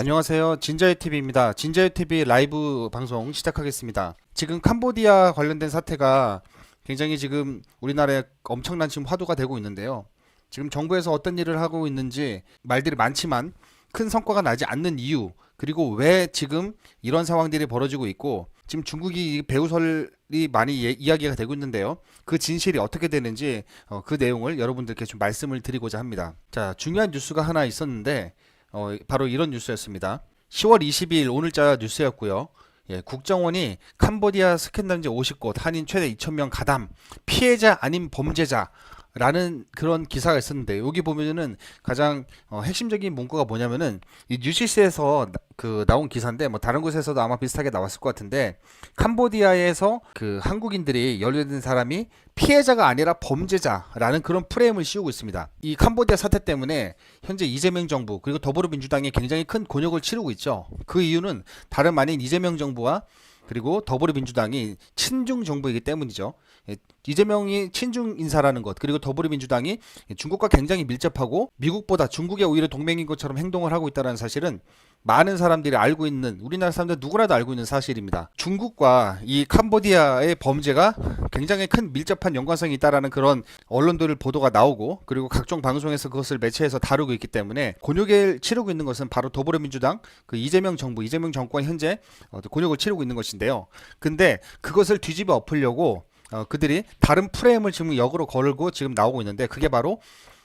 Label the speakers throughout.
Speaker 1: 안녕하세요. 진자유 TV입니다. 진자유 TV 라이브 방송 시작하겠습니다. 지금 캄보디아 관련된 사태가 굉장히 지금 우리나라에 엄청난 지금 화두가 되고 있는데요. 지금 정부에서 어떤 일을 하고 있는지 말들이 많지만 큰 성과가 나지 않는 이유 그리고 왜 지금 이런 상황들이 벌어지고 있고 지금 중국이 이 배후설이 많이 예- 이야기가 되고 있는데요. 그 진실이 어떻게 되는지 어, 그 내용을 여러분들께 좀 말씀을 드리고자 합니다. 자, 중요한 뉴스가 하나 있었는데 어, 바로 이런 뉴스였습니다. 10월 22일 오늘자 뉴스였고요. 예, 국정원이 캄보디아 스캔담지 50곳 한인 최대 2,000명 가담 피해자 아닌 범죄자 라는 그런 기사가 있었는데 여기 보면은 가장 어, 핵심적인 문구가 뭐냐면은 이 뉴시스에서 나- 그 나온 기사인데 뭐 다른 곳에서도 아마 비슷하게 나왔을 것 같은데 캄보디아에서 그 한국인들이 연루된 사람이 피해자가 아니라 범죄자라는 그런 프레임을 씌우고 있습니다. 이 캄보디아 사태 때문에 현재 이재명 정부 그리고 더불어민주당이 굉장히 큰 곤욕을 치르고 있죠. 그 이유는 다름 아닌 이재명 정부와 그리고 더불어민주당이 친중 정부이기 때문이죠. 예, 이재명이 친중 인사라는 것 그리고 더불어민주당이 중국과 굉장히 밀접하고 미국보다 중국의 오히려 동맹인 것처럼 행동을 하고 있다는 사실은 많은 사람들이 알고 있는 우리나라 사람들 누구라도 알고 있는 사실입니다. 중국과 이 캄보디아의 범죄가 굉장히 큰 밀접한 연관성이 있다라는 그런 언론들 보도가 나오고 그리고 각종 방송에서 그것을 매체에서 다루고 있기 때문에 곤욕을 치르고 있는 것은 바로 더불어민주당 그 이재명 정부 이재명 정권 현재 어, 곤욕을 치르고 있는 것인데요. 근데 그것을 뒤집어 엎으려고 어, 그들이 다른 프레임을 지금 역으로 걸고 지금 나오고 있는데 그게 바로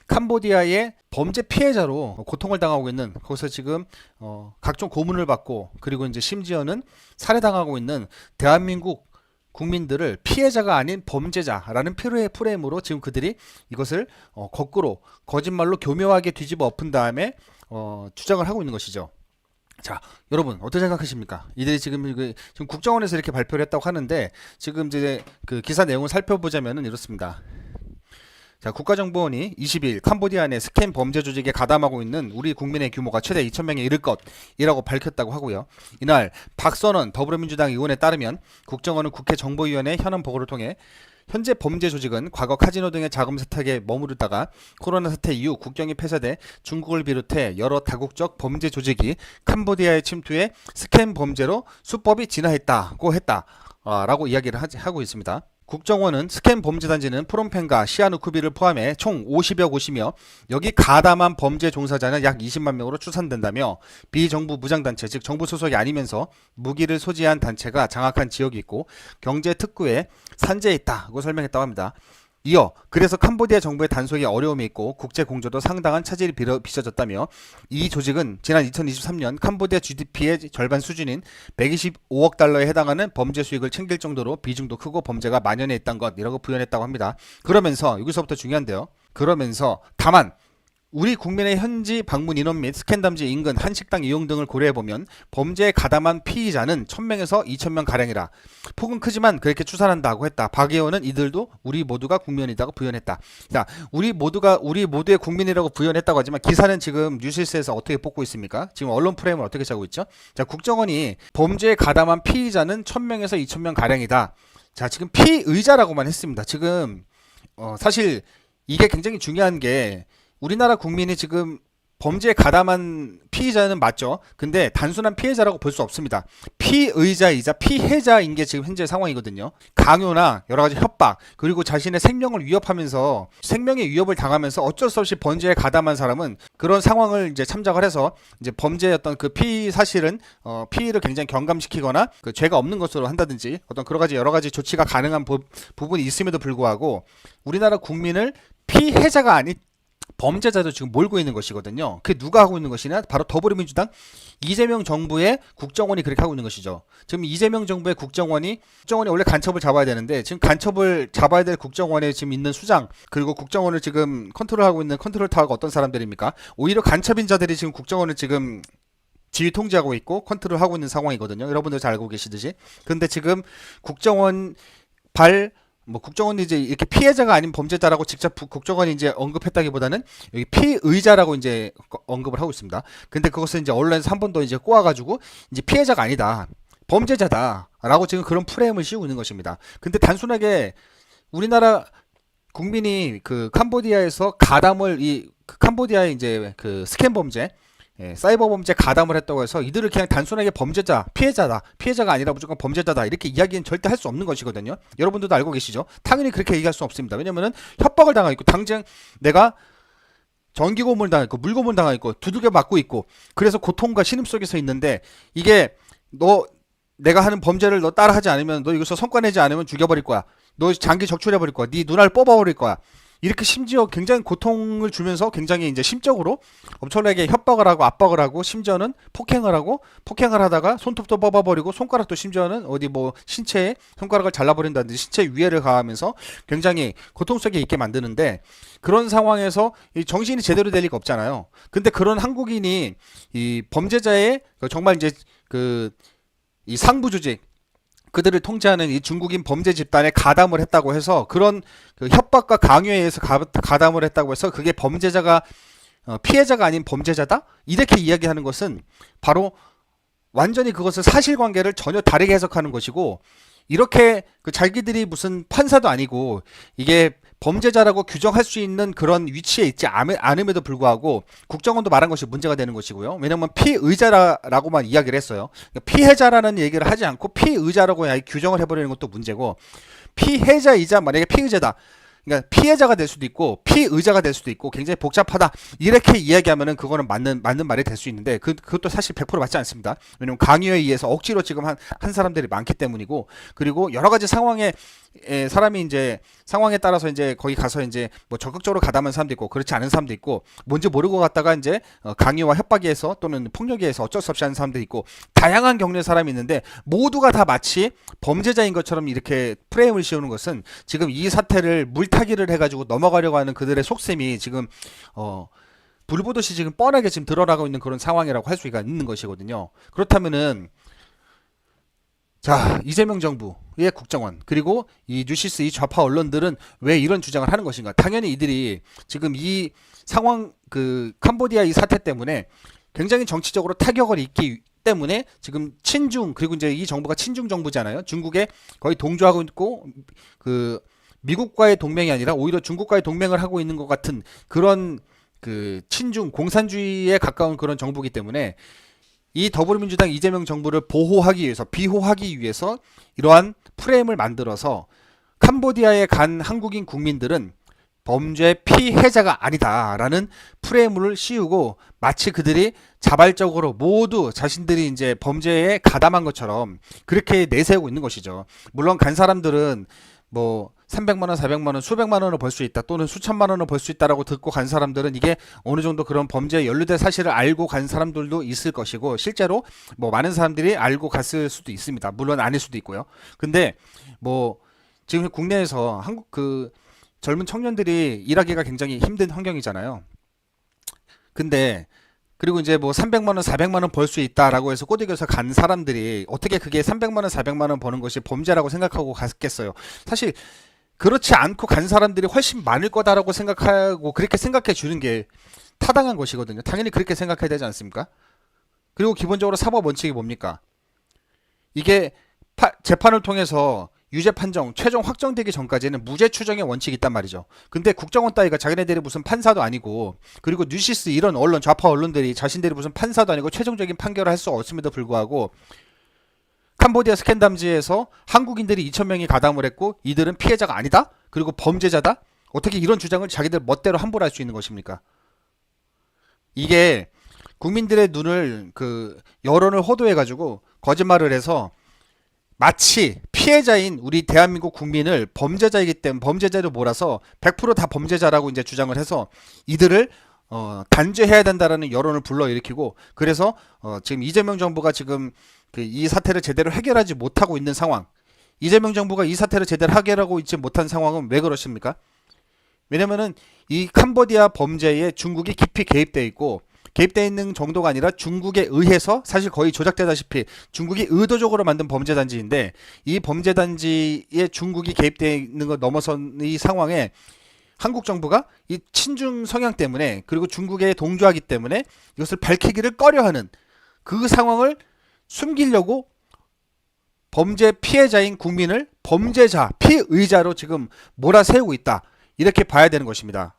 Speaker 1: 캄보디아의 범죄 피해자로 고통을 당하고 있는 거기서 지금 어, 각종 고문을 받고 그리고 이제 심지어는 살해당하고 있는 대한민국 국민들을 피해자가 아닌 범죄자라는 피로의 프레임으로 지금 그들이 이것을 어, 거꾸로 거짓말로 교묘하게 뒤집어 엎은 다음에 어, 주장을 하고 있는 것이죠. 자, 여러분 어떻게 생각하십니까? 이들이 지금 그 지금 국정원에서 이렇게 발표를 했다고 하는데 지금 이제 그 기사 내용을 살펴보자면은 이렇습니다. 자, 국가정보원이 20일 캄보디아 내 스캔 범죄 조직에 가담하고 있는 우리 국민의 규모가 최대 2,000명에 이를 것이라고 밝혔다고 하고요. 이날 박선원 더불어민주당 의원에 따르면 국정원은 국회 정보위원회 현안 보고를 통해 현재 범죄 조직은 과거 카지노 등의 자금 세탁에 머무르다가 코로나 사태 이후 국경이 폐쇄돼 중국을 비롯해 여러 다국적 범죄 조직이 캄보디아에 침투해 스캔 범죄로 수법이 진화했다고 했다라고 이야기를 하고 있습니다. 국정원은 스캔 범죄 단지는 프롬펜과 시아누쿠비를 포함해 총 50여 곳이며 여기 가담한 범죄 종사자는 약 20만 명으로 추산된다며 비정부 무장단체 즉 정부 소속이 아니면서 무기를 소지한 단체가 장악한 지역이 있고 경제 특구에 산재에 있다고 설명했다고 합니다. 이어 그래서 캄보디아 정부의 단속에 어려움이 있고 국제 공조도 상당한 차질이 빚어- 빚어졌다며 이 조직은 지난 2023년 캄보디아 GDP의 절반 수준인 125억 달러에 해당하는 범죄 수익을 챙길 정도로 비중도 크고 범죄가 만연해 있던 것이라고 부연했다고 합니다. 그러면서 여기서부터 중요한데요. 그러면서 다만 우리 국민의 현지 방문 인원 및 스캔 담지 인근 한식당 이용 등을 고려해 보면 범죄에 가담한 피의자는 1000명에서 2000명 가량이라 폭은 크지만 그렇게 추산한다고 했다. 박 의원은 이들도 우리 모두가 국민이라고 부연했다. 자, 우리 모두가 우리 모두의 국민이라고 부연했다고 하지만 기사는 지금 뉴시스에서 어떻게 뽑고 있습니까? 지금 언론 프레임을 어떻게 짜고 있죠? 자, 국정원이 범죄에 가담한 피의자는 1000명에서 2000명 가량이다. 자, 지금 피의자라고만 했습니다. 지금 어, 사실 이게 굉장히 중요한 게 우리나라 국민이 지금 범죄에 가담한 피의자는 맞죠. 근데 단순한 피해자라고 볼 수 없습니다. 피의자이자 피해자인 게 지금 현재 상황이거든요. 강요나 여러 가지 협박, 그리고 자신의 생명을 위협하면서 생명의 위협을 당하면서 어쩔 수 없이 범죄에 가담한 사람은 그런 상황을 이제 참작을 해서 이제 어떤 그 피의 사실은 어, 피의를 굉장히 경감시키거나 그 죄가 없는 것으로 한다든지 어떤 그러 가지 여러 가지 조치가 가능한 부, 부분이 있음에도 불구하고 우리나라 국민을 피해자가 아닌 범죄자도 지금 몰고 있는 것이거든요. 그게 누가 하고 있는 것이냐? 바로 더불어민주당 이재명 정부의 국정원이 그렇게 하고 있는 것이죠. 지금 이재명 정부의 국정원이 국정원이 원래 간첩을 잡아야 되는데 지금 간첩을 잡아야 될 국정원에 지금 있는 수장 그리고 국정원을 지금 컨트롤하고 있는 컨트롤 타워가 어떤 사람들입니까? 오히려 간첩인 자들이 지금 국정원을 지금 지휘 통제하고 있고 컨트롤하고 있는 상황이거든요. 여러분들 잘 알고 계시듯이. 근데 지금 국정원 발 뭐 국정원이 이제 이렇게 피해자가 아닌 범죄자라고 직접 부- 국정원이 이제 언급했다기보다는 여기 피의자라고 이제 거- 언급을 하고 있습니다. 근데 그것을 이제 언론에서 한 번 더 이제 꼬아가지고 이제 피해자가 아니다. 범죄자다라고 지금 그런 프레임을 씌우고 있는 것입니다. 근데 단순하게 우리나라 국민이 그 캄보디아에서 가담을 이그 캄보디아의 이제 그 스캔 범죄 예, 사이버 범죄 가담을 했다고 해서 이들을 그냥 단순하게 범죄자, 피해자다, 피해자가 아니라 무조건 범죄자다 이렇게 이야기는 절대 할 수 없는 것이거든요. 여러분들도 알고 계시죠? 당연히 그렇게 얘기할 수 없습니다. 왜냐면은 협박을 당하고 있고 당장 내가 전기 고문을 당했고 물 고문 당했고 두들겨 맞고 있고 그래서 고통과 신음 속에서 있는데 이게 너 내가 하는 범죄를 너 따라하지 않으면 너 이것서 성과 내지 않으면 죽여버릴 거야. 너 장기 적출해 버릴 거야. 네 눈알 뽑아버릴 거야. 이렇게 심지어 굉장히 고통을 주면서 굉장히 이제 심적으로 엄청나게 협박을 하고 압박을 하고 심지어는 폭행을 하고 폭행을 하다가 손톱도 뽑아버리고 손가락도 심지어는 어디 뭐 신체에 손가락을 잘라버린다든지 신체 위해를 가하면서 굉장히 고통 속에 있게 만드는데 그런 상황에서 이 정신이 제대로 될 리가 없잖아요. 근데 그런 한국인이 이 범죄자의 그 정말 이제 그 이 상부 조직 그들을 통제하는 이 중국인 범죄 집단에 가담을 했다고 해서 그런 그 협박과 강요에 의해서 가, 가담을 했다고 해서 그게 범죄자가 어, 피해자가 아닌 범죄자다? 이렇게 이야기하는 것은 바로 완전히 그것을 사실관계를 전혀 다르게 해석하는 것이고 이렇게 그 자기들이 무슨 판사도 아니고 이게 범죄자라고 규정할 수 있는 그런 위치에 있지 않- 않음에도 불구하고 국정원도 말한 것이 문제가 되는 것이고요. 왜냐면 피의자라고만 이야기를 했어요. 그러니까 피해자라는 얘기를 하지 않고 피의자라고 규정을 해버리는 것도 문제고 피해자이자 만약에 피의자다. 그러니까 피해자가 될 수도 있고 피의자가 될 수도 있고 굉장히 복잡하다 이렇게 이야기하면은 그거는 맞는 맞는 말이 될 수 있는데 그 그것도 사실 100% 맞지 않습니다. 왜냐면 강요에 의해서 억지로 지금 한, 한 사람들이 많기 때문이고 그리고 여러 가지 상황에 에, 사람이 이제 상황에 따라서 이제 거기 가서 이제 뭐 적극적으로 가담한 사람도 있고 그렇지 않은 사람도 있고 뭔지 모르고 갔다가 이제 어, 강요와 협박에 해서 또는 폭력에 의해서 어쩔 수 없이 하는 사람도 있고 다양한 경우의 사람이 있는데 모두가 다 마치 범죄자인 것처럼 이렇게 프레임을 씌우는 것은 지금 이 사태를 물타 기를 해가지고 넘어가려고 하는 그들의 속셈이 지금 어 불보듯이 지금 뻔하게 지금 드러나고 있는 그런 상황이라고 할 수가 있는 것이거든요. 그렇다면은 자 이재명 정부의 국정원 그리고 이 뉴시스 이 좌파 언론들은 왜 이런 주장을 하는 것인가? 당연히 이들이 지금 이 상황 그 캄보디아 이 사태 때문에 굉장히 정치적으로 타격을 입기 때문에 지금 친중 그리고 이제 이 정부가 친중 정부잖아요. 중국에 거의 동조하고 있고 그 미국과의 동맹이 아니라 오히려 중국과의 동맹을 하고 있는 것 같은 그런 그 친중 공산주의에 가까운 그런 정부기 때문에 이 더불어민주당 이재명 정부를 보호하기 위해서 비호하기 위해서 이러한 프레임을 만들어서 캄보디아에 간 한국인 국민들은 범죄 피해자가 아니다라는 프레임을 씌우고 마치 그들이 자발적으로 모두 자신들이 이제 범죄에 가담한 것처럼 그렇게 내세우고 있는 것이죠. 물론 간 사람들은 뭐 300만 원, 400만 원, 수백만 원을 벌 수 있다 또는 수천만 원을 벌 수 있다라고 듣고 간 사람들은 이게 어느 정도 그런 범죄에 연루된 사실을 알고 간 사람들도 있을 것이고 실제로 뭐 많은 사람들이 알고 갔을 수도 있습니다. 물론 아닐 수도 있고요. 근데 뭐 지금 국내에서 한국 그 젊은 청년들이 일하기가 굉장히 힘든 환경이잖아요. 근데 그리고 이제 뭐 300만 원, 400만 원 벌 수 있다라고 해서 꼬드겨서 간 사람들이 어떻게 그게 300만 원, 400만 원 버는 것이 범죄라고 생각하고 갔겠어요. 사실 그렇지 않고 간 사람들이 훨씬 많을 거다라고 생각하고 그렇게 생각해 주는 게 타당한 것이거든요. 당연히 그렇게 생각해야 되지 않습니까? 그리고 기본적으로 사법 원칙이 뭡니까? 이게 파- 재판을 통해서 유죄 판정 최종 확정되기 전까지는 무죄 추정의 원칙이 있단 말이죠. 근데 국정원 따위가 자기네들이 무슨 판사도 아니고 그리고 뉴시스 이런 언론 좌파 언론들이 자신들이 무슨 판사도 아니고 최종적인 판결을 할 수 없음에도 불구하고 캄보디아 스캔담지에서 한국인들이 2,000명이 가담을 했고 이들은 피해자가 아니다? 그리고 범죄자다? 어떻게 이런 주장을 자기들 멋대로 함부로 할 수 있는 것입니까? 이게 국민들의 눈을 그 여론을 호도해 가지고 거짓말을 해서 마치 피해자인 우리 대한민국 국민을 범죄자이기 때문에 범죄자로 몰아서 100%다 범죄자라고 이제 주장을 해서 이들을 어, 단죄해야 된다라는 여론을 불러일으키고 그래서 어, 지금 이재명 정부가 지금 그 이 사태를 제대로 해결하지 못하고 있는 상황. 이재명 정부가 이 사태를 제대로 해결하고 있지 못한 상황은 왜 그러십니까? 왜냐면은 이 캄보디아 범죄에 중국이 깊이 개입돼 있고 개입돼 있는 정도가 아니라 중국에 의해서 사실 거의 조작되다시피 중국이 의도적으로 만든 범죄 단지인데 이 범죄 단지에 중국이 개입돼 있는 것 넘어선 이 상황에 한국 정부가 이 친중 성향 때문에 그리고 중국에 동조하기 때문에 이것을 밝히기를 꺼려하는 그 상황을 숨기려고 범죄 피해자인 국민을 범죄자, 피의자로 지금 몰아세우고 있다. 이렇게 봐야 되는 것입니다.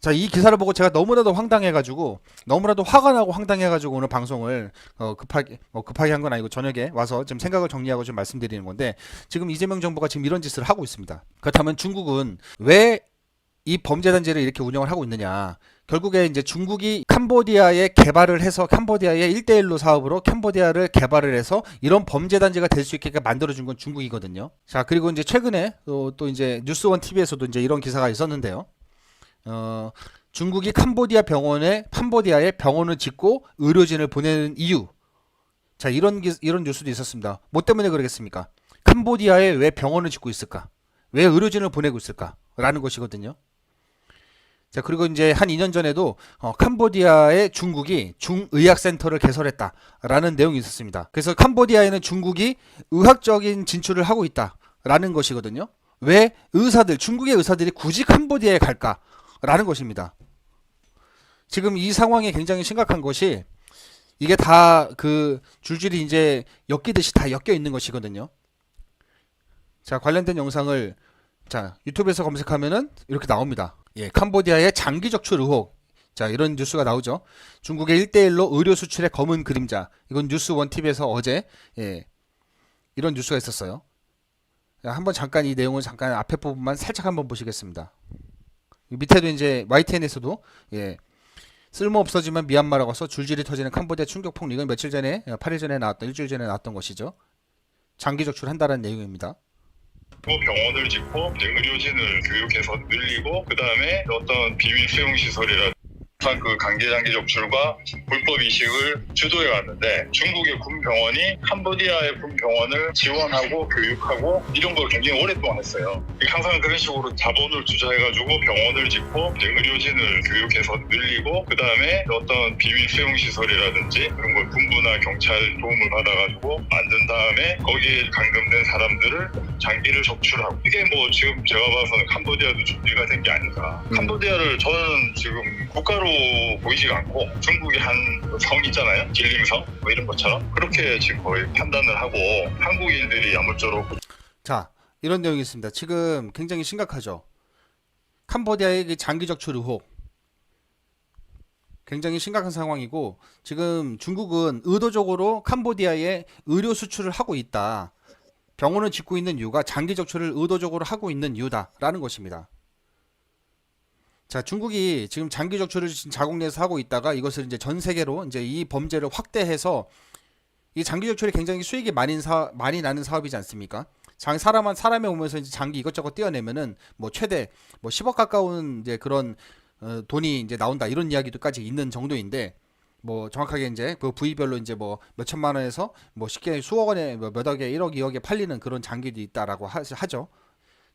Speaker 1: 자, 이 기사를 보고 제가 너무나도 황당해가지고, 너무나도 화가 나고 황당해가지고 오늘 방송을 어, 급하게, 어, 급하게 한 건 아니고 저녁에 와서 좀 생각을 정리하고 좀 말씀드리는 건데, 지금 이재명 정부가 지금 이런 짓을 하고 있습니다. 그렇다면 중국은 왜 이 범죄단지를 이렇게 운영을 하고 있느냐. 결국에 이제 중국이 캄보디아에 개발을 해서 캄보디아의 1대1로 사업으로 캄보디아를 개발을 해서 이런 범죄 단지가 될 수 있게 만들어준 건 중국이거든요. 자, 그리고 이제 최근에 또, 또 이제 뉴스원 TV에서도 이제 이런 기사가 있었는데요. 어, 중국이 캄보디아 병원에 캄보디아에 병원을 짓고 의료진을 보내는 이유. 자, 이런 기, 이런 뉴스도 있었습니다. 뭐 때문에 그러겠습니까? 캄보디아에 왜 병원을 짓고 있을까? 왜 의료진을 보내고 있을까? 라는 것이거든요. 자, 그리고 이제 한 2년 전에도 어, 캄보디아에 중국이 중의학센터를 개설했다라는 내용이 있었습니다. 그래서 캄보디아에는 중국이 의학적인 진출을 하고 있다라는 것이거든요. 왜 의사들, 중국의 의사들이 굳이 캄보디아에 갈까라는 것입니다. 지금 이 상황이 굉장히 심각한 것이 이게 다 그 줄줄이 이제 엮이듯이 다 엮여 있는 것이거든요. 자, 관련된 영상을 자, 유튜브에서 검색하면은 이렇게 나옵니다. 예, 캄보디아의 장기 적출 의혹. 자, 이런 뉴스가 나오죠. 중국의 1대1로 의료 수출의 검은 그림자. 이건 뉴스 원 TV에서 어제 예. 이런 뉴스가 있었어요. 자, 한번 잠깐 이 내용을 잠깐 앞에 부분만 살짝 한번 보시겠습니다. 이 밑에도 이제 YTN에서도 예. 쓸모 없어지만 미얀마라고 서 줄줄이 터지는 캄보디아 충격 폭력은 며칠 전에 8일 전에 나왔던 일주일 전에 나왔던 것이죠. 장기 적출한다는 내용입니다.
Speaker 2: 또 병원을 짓고 이제 의료진을 교육해서 늘리고 그 다음에 어떤 비밀 수용 시설이라 항 그 강제 장기 적출과 불법 이식을 주도해 왔는데 중국의 군 병원이 캄보디아의 군 병원을 지원하고 교육하고 이런 걸 굉장히 오랫동안 했어요. 항상 그런 식으로 자본을 투자해가지고 병원을 짓고 의료진을 교육해서 늘리고 그 다음에 어떤 비밀 수용 시설이라든지 그런 걸 군부나 경찰 도움을 받아가지고 만든 다음에 거기에 감금된 사람들을 장기를 적출하고 이게 뭐 지금 제가 봐서는 캄보디아도 준비가 된 게 아닌가.
Speaker 1: 음.
Speaker 2: 캄보디아를 저는 지금 국가로 보이지가 않고 중국의 한성 있잖아요. 길림성 뭐 이런 것처럼 그렇게 지금 거의 판단을 하고 한국인들이 아무쪼록
Speaker 1: 자, 이런 내용이 있습니다. 지금 굉장히 심각하죠. 캄보디아의 그 장기 적출 의혹. 굉장히 심각한 상황이고 지금 중국은 의도적으로 캄보디아에 의료 수출을 하고 있다. 병원을 짓고 있는 이유가 장기 적출을 의도적으로 하고 있는 이유다라는 것입니다. 자, 중국이 지금 장기 적출을 자국 내에서 하고 있다가 이것을 이제 전 세계로 이제 이 범죄를 확대해서 이 장기 적출이 굉장히 수익이 많이 사, 많이 나는 사업이지 않습니까? 장 사람한 사람에 오면서 이제 장기 이것저것 떼어내면은 뭐 최대 뭐 10억 가까운 이제 그런 어, 돈이 이제 나온다 이런 이야기도까지 있는 정도인데 뭐 정확하게 이제 그 부위별로 이제 뭐 몇천만 원에서 뭐 쉽게 수억 원에 뭐 몇억에 1억 2억에 팔리는 그런 장기도 있다라고 하, 하죠.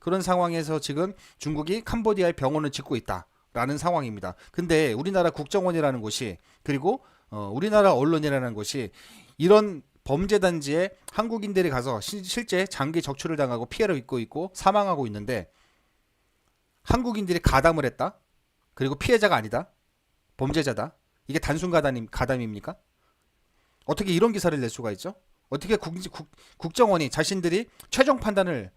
Speaker 1: 그런 상황에서 지금 중국이 캄보디아에 병원을 짓고 있다라는 상황입니다. 근데 우리나라 국정원이라는 곳이 그리고 어, 우리나라 언론이라는 곳이 이런 범죄 단지에 한국인들이 가서 시- 실제 장기 적출을 당하고 피해를 입고 있고 사망하고 있는데 한국인들이 가담을 했다. 그리고 피해자가 아니다. 범죄자다. 이게 단순 가담, 가담입니까? 어떻게 이런 기사를 낼 수가 있죠? 어떻게 국, 국, 국정원이 자신들이 최종 판단을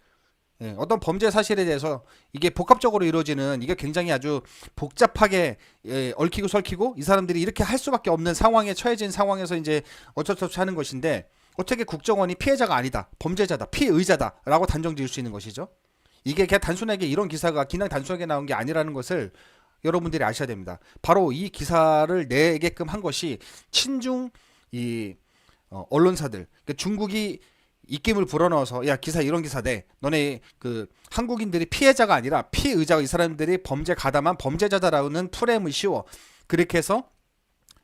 Speaker 1: 예, 어떤 범죄 사실에 대해서 이게 복합적으로 이루어지는 이게 굉장히 아주 복잡하게 예, 얽히고 설키고 이 사람들이 이렇게 할 수밖에 없는 상황에 처해진 상황에서 이제 어쩔 수 없이 하는 것인데 어떻게 국정원이 피해자가 아니다 범죄자다 피의자다라고 단정 지을 수 있는 것이죠. 이게 그냥 단순하게 이런 기사가 그냥 단순하게 나온 게 아니라는 것을 여러분들이 아셔야 됩니다. 바로 이 기사를 내게끔 한 것이 친중 이 어, 언론사들 그러니까 중국이 입김을 불어넣어서 야 기사 이런 기사 내. 너네 그 한국인들이 피해자가 아니라 피의자 이 사람들이 범죄 가담한 범죄자다라는 프레임을 씌워. 그렇게 해서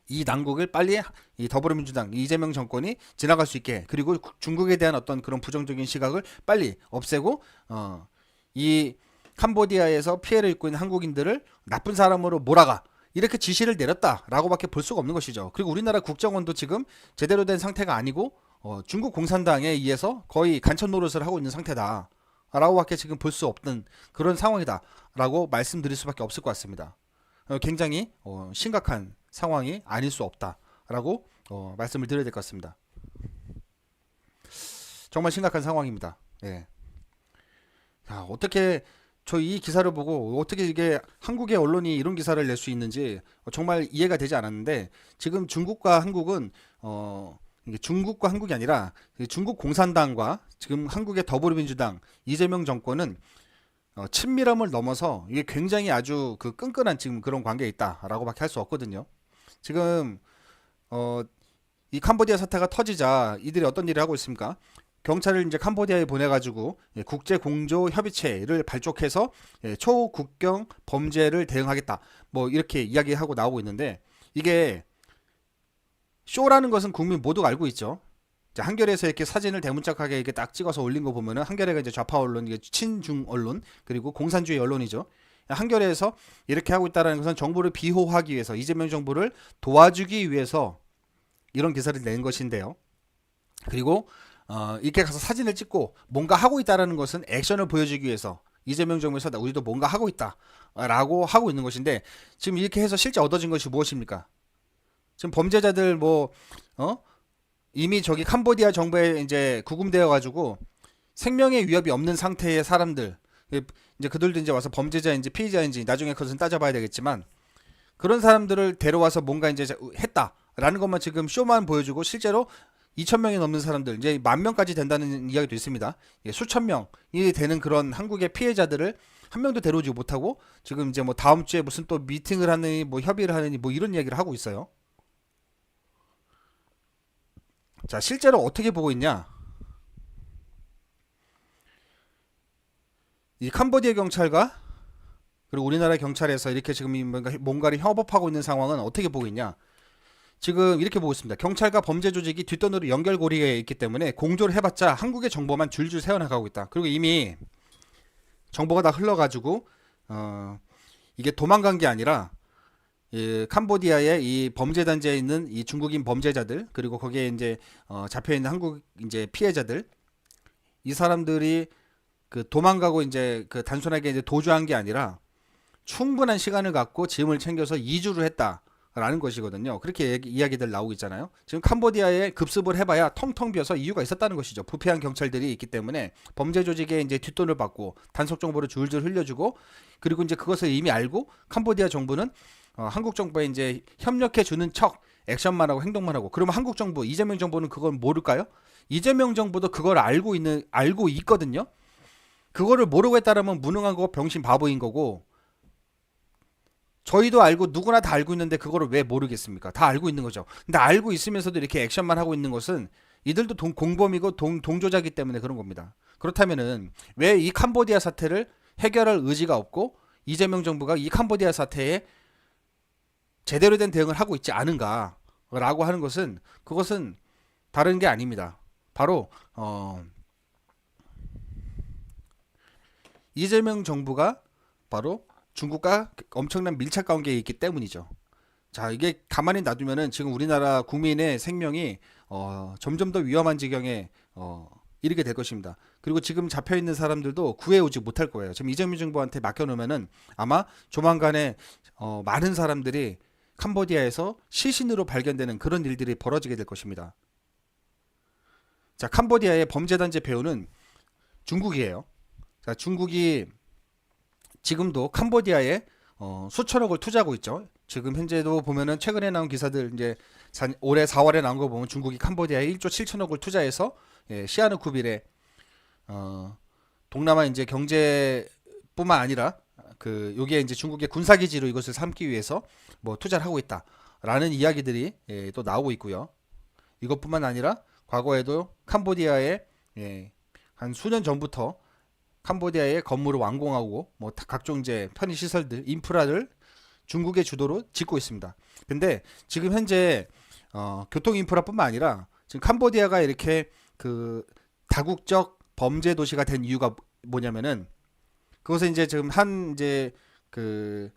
Speaker 1: 이 난국을 빨리 이 더불어민주당 이재명 정권이 지나갈 수 있게 그리고 구- 중국에 대한 어떤 그런 부정적인 시각을 빨리 없애고 어 이 캄보디아에서 피해를 입고 있는 한국인들을 나쁜 사람으로 몰아가. 이렇게 지시를 내렸다라고밖에 볼 수가 없는 것이죠. 그리고 우리나라 국정원도 지금 제대로 된 상태가 아니고 어, 중국 공산당에 의해서 거의 간첩 노릇을 하고 있는 상태다. 라고밖에 지금 볼 수 없는 그런 상황이다. 라고 말씀드릴 수밖에 없을 것 같습니다. 어, 굉장히 어, 심각한 상황이 아닐 수 없다. 라고 어, 말씀을 드려야 될 것 같습니다. 정말 심각한 상황입니다. 예. 자, 어떻게 저 이 기사를 보고 어떻게 이게 한국의 언론이 이런 기사를 낼 수 있는지 정말 이해가 되지 않았는데 지금 중국과 한국은 어 중국과 한국이 아니라 그 중국 공산당과 지금 한국의 더불어민주당 이재명 정권은 어, 친밀함을 넘어서 이게 굉장히 아주 그 끈끈한 지금 그런 관계에 있다라고밖에 할 수 없거든요. 지금 어, 이 캄보디아 사태가 터지자 이들이 어떤 일을 하고 있습니까? 경찰을 이제 캄보디아에 보내가지고 예, 국제 공조 협의체를 발족해서 예, 초국경 범죄를 대응하겠다. 뭐 이렇게 이야기하고 나오고 있는데 이게 쇼라는 것은 국민 모두가 알고 있죠. 자, 한겨레에서 이렇게 사진을 대문짝하게 이렇게 딱 찍어서 올린 거 보면은 한겨레가 이제 좌파 언론, 이게 친중 언론 그리고 공산주의 언론이죠. 한겨레에서 이렇게 하고 있다는 것은 정부를 비호하기 위해서 이재명 정부를 도와주기 위해서 이런 기사를 낸 것인데요. 그리고 어, 이렇게 가서 사진을 찍고 뭔가 하고 있다라는 것은 액션을 보여주기 위해서 이재명 정부에서 나- 우리도 뭔가 하고 있다라고 하고 있는 것인데 지금 이렇게 해서 실제 얻어진 것이 무엇입니까? 지금 범죄자들 뭐 어? 이미 저기 캄보디아 정부에 이제 구금되어 가지고 생명의 위협이 없는 상태의 사람들 예, 이제 그들도 이제 와서 범죄자인지 피의자인지 나중에 그것은 따져봐야 되겠지만 그런 사람들을 데려와서 뭔가 이제 자- 했다라는 것만 지금 쇼만 보여주고 실제로 2천 명이 넘는 사람들 이제 만 명까지 된다는 이야기도 있습니다. 예, 수천 명이 되는 그런 한국의 피해자들을 한 명도 데려오지 못하고 지금 이제 뭐 다음 주에 무슨 또 미팅을 하느니 뭐 협의를 하느니 뭐 이런 얘기를 하고 있어요. 자, 실제로 어떻게 보고 있냐? 이 캄보디아 경찰과 그리고 우리나라 경찰에서 이렇게 지금 이 뭔가 뭔가를 협업하고 있는 상황은 어떻게 보고 있냐? 지금 이렇게 보고 있습니다. 경찰과 범죄 조직이 뒷돈으로 연결고리에 있기 때문에 공조를 해봤자 한국의 정보만 줄줄 새어나가고 있다. 그리고 이미 정보가 다 흘러가지고 어, 이게 도망간 게 아니라 이 캄보디아의 이 범죄 단지에 있는 이 중국인 범죄자들 그리고 거기에 이제 어, 잡혀 있는 한국 이제 피해자들 이 사람들이 그 도망가고 이제 그 단순하게 이제 도주한 게 아니라 충분한 시간을 갖고 짐을 챙겨서 이주를 했다라는 것이거든요. 그렇게 얘기, 이야기들 나오고 있잖아요. 지금 캄보디아에 급습을 해봐야 텅텅 비어서 이유가 있었다는 것이죠. 부패한 경찰들이 있기 때문에 범죄 조직에 이제 뒷돈을 받고 단속 정보를 줄줄 흘려주고 그리고 이제 그것을 이미 알고 캄보디아 정부는 어, 한국 정부에 이제 협력해 주는 척 액션만 하고 행동만 하고 그러면 한국 정부 이재명 정부는 그걸 모를까요? 이재명 정부도 그걸 알고 있는 알고 있거든요. 그거를 모르고 했다라면 무능한 거고 병신 바보인 거고 저희도 알고 누구나 다 알고 있는데 그거를 왜 모르겠습니까? 다 알고 있는 거죠. 근데 알고 있으면서도 이렇게 액션만 하고 있는 것은 이들도 동, 공범이고 동, 동조자기 때문에 그런 겁니다. 그렇다면은 왜 이 캄보디아 사태를 해결할 의지가 없고 이재명 정부가 이 캄보디아 사태에 제대로 된 대응을 하고 있지 않은가라고 하는 것은 그것은 다른 게 아닙니다. 바로 어, 이재명 정부가 바로 중국과 엄청난 밀착 관계에 있기 때문이죠. 자, 이게 가만히 놔두면은 지금 우리나라 국민의 생명이 어, 점점 더 위험한 지경에 어, 이르게 될 것입니다. 그리고 지금 잡혀 있는 사람들도 구해오지 못할 거예요. 지금 이재명 정부한테 맡겨놓으면은 아마 조만간에 어, 많은 사람들이 캄보디아에서 시신으로 발견되는 그런 일들이 벌어지게 될 것입니다. 자, 캄보디아의 범죄단체 배후는 중국이에요. 자, 중국이 지금도 캄보디아에 어, 수천억을 투자하고 있죠. 지금 현재도 보면은 최근에 나온 기사들 이제 자- 올해 4월에 나온 거 보면 중국이 캄보디아에 1조 7천억을 투자해서 예, 시아누쿠빌에 어, 동남아 이제 경제뿐만 아니라 그 여기에 이제 중국의 군사 기지로 이것을 삼기 위해서 뭐 투자를 하고 있다라는 이야기들이 예, 또 나오고 있고요. 이것뿐만 아니라 과거에도 캄보디아에 예, 한 수년 전부터 캄보디아의 건물을 완공하고 뭐 다- 각종 이제 편의 시설들 인프라를 중국의 주도로 짓고 있습니다. 근데 지금 현재 어, 교통 인프라뿐만 아니라 지금 캄보디아가 이렇게 그 다국적 범죄 도시가 된 이유가 뭐냐면은 그것은 이제 지금 한 이제 그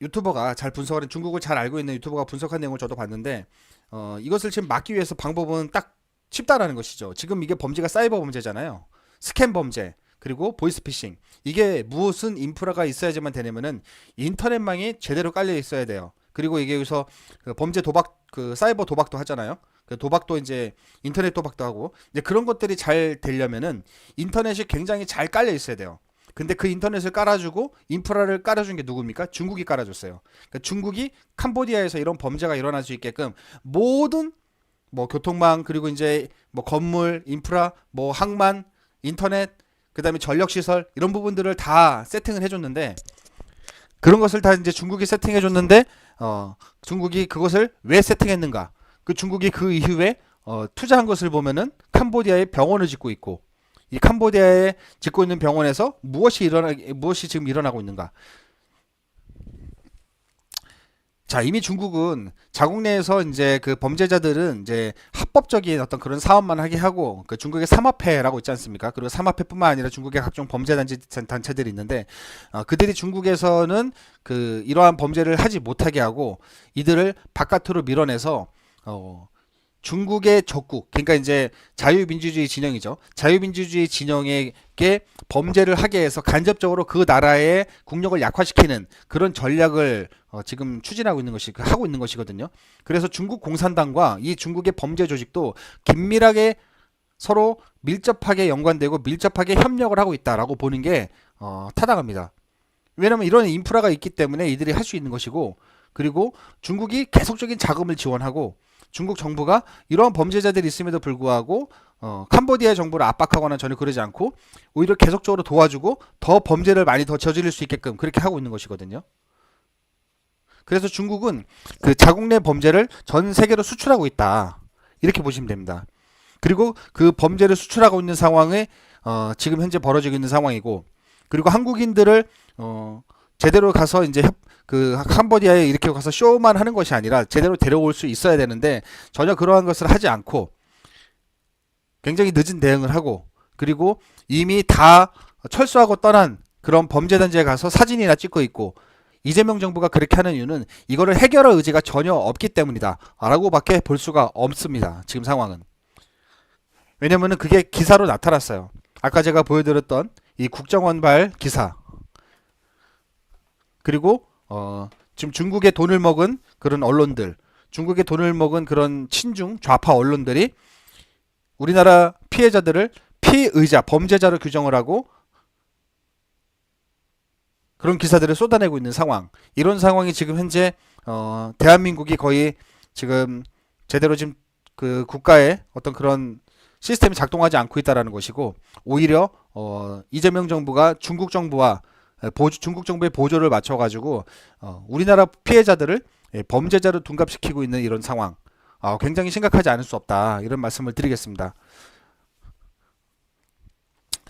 Speaker 1: 유튜버가 잘 분석하는 중국을 잘 알고 있는 유튜버가 분석한 내용을 저도 봤는데 어, 이것을 지금 막기 위해서 방법은 딱 쉽다라는 것이죠. 지금 이게 범죄가 사이버 범죄잖아요. 스캔 범죄 그리고 보이스피싱 이게 무슨 인프라가 있어야지만 되냐면은 인터넷망이 제대로 깔려 있어야 돼요. 그리고 이게 여기서 그 범죄 도박 그 사이버 도박도 하잖아요. 그 도박도 이제 인터넷 도박도 하고 이제 그런 것들이 잘 되려면은 인터넷이 굉장히 잘 깔려 있어야 돼요. 근데 그 인터넷을 깔아주고 인프라를 깔아준 게 누굽니까? 중국이 깔아줬어요. 그러니까 중국이 캄보디아에서 이런 범죄가 일어날 수 있게끔 모든 뭐 교통망 그리고 이제 뭐 건물, 인프라, 뭐 항만, 인터넷, 그다음에 전력 시설 이런 부분들을 다 세팅을 해줬는데 그런 것을 다 이제 중국이 세팅해줬는데 어 중국이 그것을 왜 세팅했는가? 그 중국이 그 이후에 어, 투자한 것을 보면은 캄보디아에 병원을 짓고 있고 이 캄보디아에 짓고 있는 병원에서 무엇이 일어나 무엇이 지금 일어나고 있는가? 자 이미 중국은 자국 내에서 이제 그 범죄자들은 이제 합법적인 어떤 그런 사업만 하게 하고 그 중국의 삼합회라고 있지 않습니까? 그리고 삼합회뿐만 아니라 중국의 각종 범죄 단체 단체들이 있는데 어, 그들이 중국에서는 그 이러한 범죄를 하지 못하게 하고 이들을 바깥으로 밀어내서 어, 중국의 적국, 그러니까 이제 자유민주주의 진영이죠. 자유민주주의 진영에게 범죄를 하게 해서 간접적으로 그 나라의 국력을 약화시키는 그런 전략을 어, 지금 추진하고 있는 것이 하고 있는 것이거든요. 그래서 중국 공산당과 이 중국의 범죄 조직도 긴밀하게 서로 밀접하게 연관되고 밀접하게 협력을 하고 있다라고 보는 게 어, 타당합니다. 왜냐하면 이런 인프라가 있기 때문에 이들이 할 수 있는 것이고 그리고 중국이 계속적인 자금을 지원하고 중국 정부가 이러한 범죄자들이 있음에도 불구하고 어, 캄보디아 정부를 압박하거나 전혀 그러지 않고 오히려 계속적으로 도와주고 더 범죄를 많이 더 저지를 수 있게끔 그렇게 하고 있는 것이거든요. 그래서 중국은 그 자국 내 범죄를 전 세계로 수출하고 있다. 이렇게 보시면 됩니다. 그리고 그 범죄를 수출하고 있는 상황에 어, 지금 현재 벌어지고 있는 상황이고 그리고 한국인들을 어, 제대로 가서 이제 협, 그 캄보디아에 이렇게 가서 쇼만 하는 것이 아니라 제대로 데려올 수 있어야 되는데 전혀 그러한 것을 하지 않고 굉장히 늦은 대응을 하고 그리고 이미 다 철수하고 떠난 그런 범죄 단지에 가서 사진이나 찍고 있고 이재명 정부가 그렇게 하는 이유는 이거를 해결할 의지가 전혀 없기 때문이다 라고밖에 볼 수가 없습니다 지금 상황은. 왜냐면은 그게 기사로 나타났어요. 아까 제가 보여드렸던 이 국정원발 기사 그리고 어, 지금 중국의 돈을 먹은 그런 언론들, 중국의 돈을 먹은 그런 친중 좌파 언론들이 우리나라 피해자들을 피의자, 범죄자로 규정을 하고 그런 기사들을 쏟아내고 있는 상황. 이런 상황이 지금 현재 어, 대한민국이 거의 지금 제대로 지금 그 국가의 어떤 그런 시스템이 작동하지 않고 있다라는 것이고 오히려 어, 이재명 정부가 중국 정부와 보조, 중국 정부의 보조를 맞춰가지고 어, 우리나라 피해자들을 예, 범죄자로 둔갑시키고 있는 이런 상황 어, 굉장히 심각하지 않을 수 없다 이런 말씀을 드리겠습니다.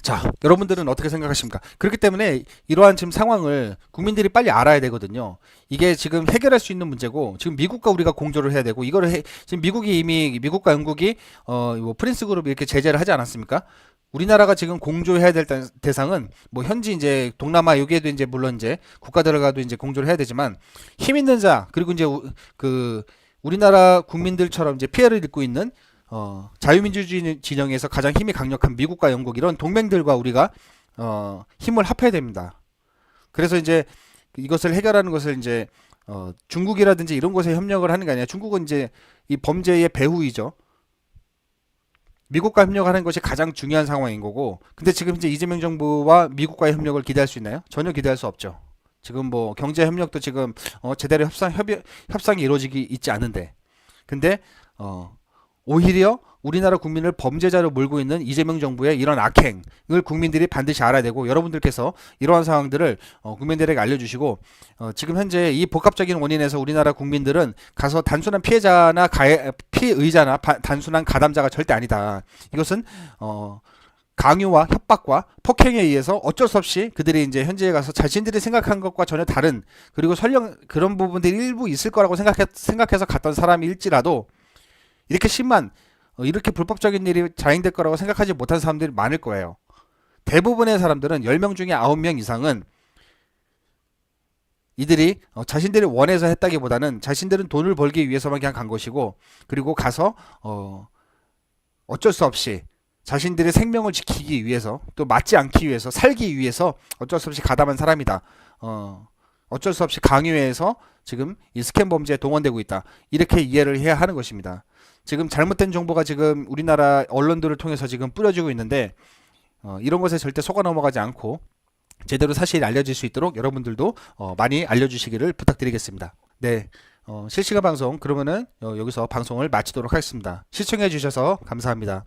Speaker 1: 자, 여러분들은 어떻게 생각하십니까? 그렇기 때문에 이러한 지금 상황을 국민들이 빨리 알아야 되거든요. 이게 지금 해결할 수 있는 문제고 지금 미국과 우리가 공조를 해야 되고 이거를 해, 지금 미국이 이미 미국과 영국이 어, 뭐 프린스 그룹 이렇게 제재를 하지 않았습니까? 우리나라가 지금 공조해야 될 대- 대상은 뭐 현지 이제 동남아 여기에도 이제 물론 이제 국가들과도 이제 공조를 해야 되지만 힘 있는 자 그리고 이제 우- 그 우리나라 국민들처럼 이제 피해를 입고 있는 어 자유민주주의 진영에서 가장 힘이 강력한 미국과 영국 이런 동맹들과 우리가 어 힘을 합해야 됩니다. 그래서 이제 이것을 해결하는 것을 이제 어 중국이라든지 이런 곳에 협력을 하는 게 아니라 중국은 이제 이 범죄의 배후이죠. 미국과 협력하는 것이 가장 중요한 상황인 거고 근데 지금 이제 이재명 정부와 미국과의 협력을 기대할 수 있나요? 전혀 기대할 수 없죠. 지금 뭐 경제 협력도 지금 어 제대로 협상 협의, 협상이 이루어지기 있지 않은데 근데 어 오히려 우리나라 국민을 범죄자로 몰고 있는 이재명 정부의 이런 악행을 국민들이 반드시 알아야 되고 여러분들께서 이러한 상황들을 어, 국민들에게 알려주시고 어, 지금 현재 이 복합적인 원인에서 우리나라 국민들은 가서 단순한 피해자나 가해, 피의자나 바- 단순한 가담자가 절대 아니다. 이것은 어, 강요와 협박과 폭행에 의해서 어쩔 수 없이 그들이 이제 현지에 가서 자신들이 생각한 것과 전혀 다른 그리고 설령 그런 부분들이 일부 있을 거라고 생각해, 생각해서 갔던 사람일지라도 이렇게 심한 어, 이렇게 불법적인 일이 자행될 거라고 생각하지 못한 사람들이 많을 거예요. 대부분의 사람들은 10명 중에 9명 이상은 이들이 어, 자신들이 원해서 했다기보다는 자신들은 돈을 벌기 위해서만 그냥 간 것이고 그리고 가서 어, 어쩔 수 없이 자신들의 생명을 지키기 위해서 또 맞지 않기 위해서 살기 위해서 어쩔 수 없이 가담한 사람이다. 어, 어쩔 수 없이 강요해서 지금 이 스캔 범죄에 동원되고 있다. 이렇게 이해를 해야 하는 것입니다. 지금 잘못된 정보가 지금 우리나라 언론들을 통해서 지금 뿌려지고 있는데 어, 이런 것에 절대 속아 넘어가지 않고 제대로 사실이 알려질 수 있도록 여러분들도 어, 많이 알려주시기를 부탁드리겠습니다. 네. 어, 실시간 방송 그러면은 어, 여기서 방송을 마치도록 하겠습니다. 시청해 주셔서 감사합니다.